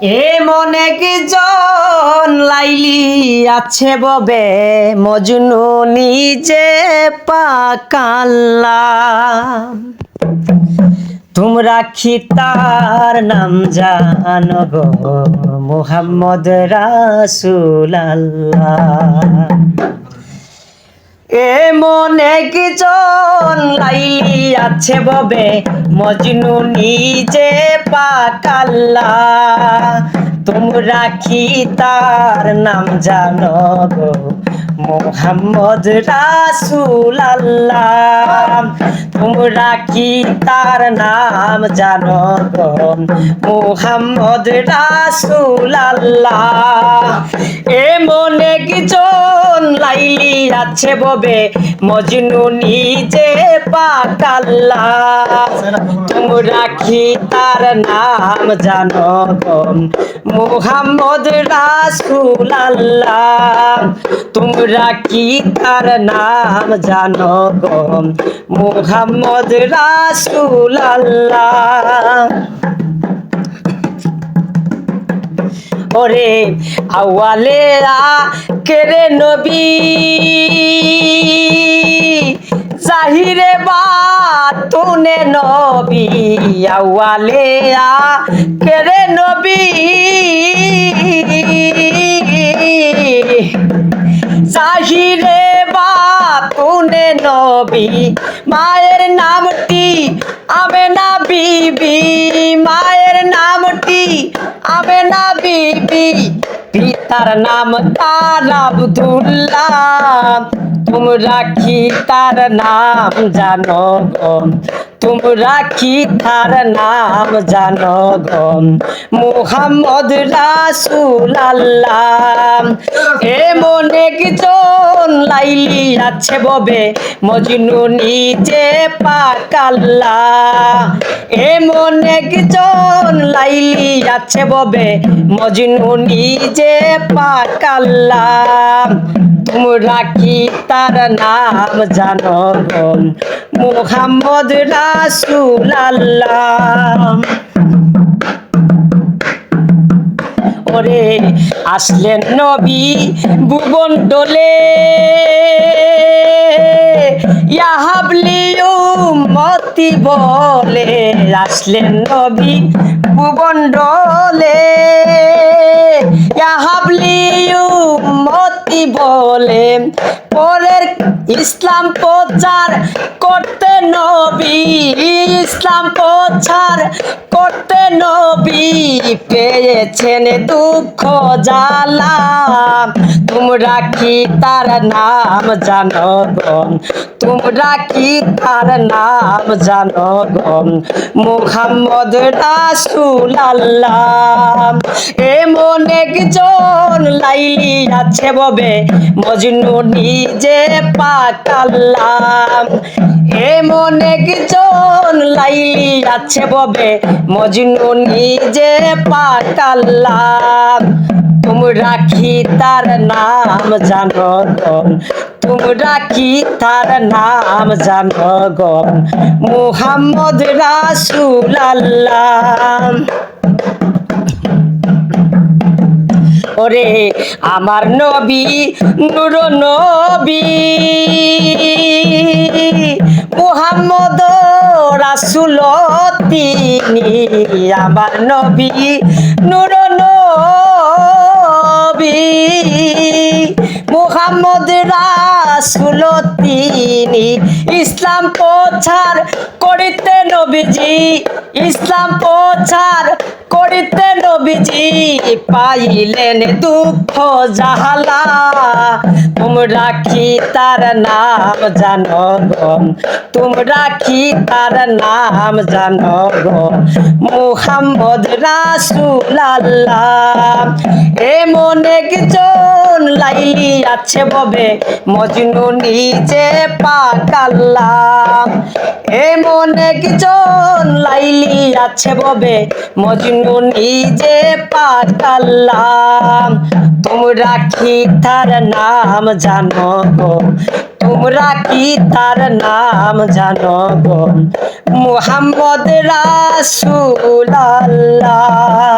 এ মনে কি জন লাইলি আছে ববে? মজনু নিজে পাকাল্লাম তোমরা কি তার নাম জানো গো? মুহাম্মদ রাসুল এ মনে কিজন লাইলি আছে ববে? মজনু নিজে পাকাল্লা তোমরা কি তার নাম জানো গো? মোহাম্মদ রাসুল আল্লাহ তোমরা কি তার নাম জানো গো? মোহাম্মদ রাসুল আল্লাহ এ মনে কিজন লাইলি আছে ববে, মজনু নিজে পাকাল্লা। তোমরা কি তার নাম জানো মুহাম্মদ রাসুল আল্লাহ তোমরা কি তার নাম জানো মুহাম্মদ রাসুল আল্লাহ ওরে আওয়ালেরা কেরে নবী। জাহিরে বা তুনে নবী আওয়ালেরা কেরে নবী। জাহিরে বা তুনে নবী, মায়ের নামটি আমেনা বিবি, মায়ের নামটি আমেনা বিবি, পিতার নাম তার আবদুল্লাহ। তোমরা কি তার নাম জানো তোমরা কি তার নাম জানো গো? মুহাম্মদ রাসুল আল্লাহ মনে কিজন লাইলি আছে ববে, মজনু নিজে পাকাল্লা এ মনে কিজন লাইলি আছে ববে, মজনু নিজে পাকাল্লা তোমরা কি তার নাম জানো মুহাম্মদ রাসুল আল্লাহ ওরে আসলেন নবী ভুবন ডোলে। ইয়াহাবলি মতি বলে আসলেন নবী ভুবন ডোলে। ইয়াহাবলিউ মতি বলে পরের ইসলাম প্রচার করতে নবী, ইসলাম প্রচার করতে নবী। পেয়েছেন দুঃখ জ্বালা তোমরা কি তার নাম জানো গম তোমরা কি তার নাম জানো গম মুহাম্মদ রাসুল আল্লাহ এমন একজন লাইলি আছে ববে, মজনু নিজে পাকাল্লাম এমন একজন লাইলি আছে ববে? মজনু নিজে পাকাল্লাম তোমরা কি তার নাম জানো তোমরা কি তার নাম জানো গন মুহাম্মদ রাসুল আল্লাহ ওরে আমার নবী, নুর নবী। মুহাম্মদ রাসুল তিনি আমার নবী, নুর নবী। মুহাম্মদ রাসুল তিনি ইসলাম প্রচার করিতে নবীজি, ইসলাম প্রচার করিতে নবীজি পাইলেন দুঃখ জাহালা। তোমরা কি তার নাম জানো গো? তোমরা কি তার নাম জানো গো? মুহাম্মদ রাসুল আল্লাহ এমন একজন লাইলি আছে ববে, মজনু নিজে পাকাল্লাম এমন একজন লাইলি আছে ববে? মজনু নিজে পাতাল্লাম তোমরা কি তার নাম জানো তোমরা কি তার নাম জানো মুহাম্মদ রাসূল আল্লাহ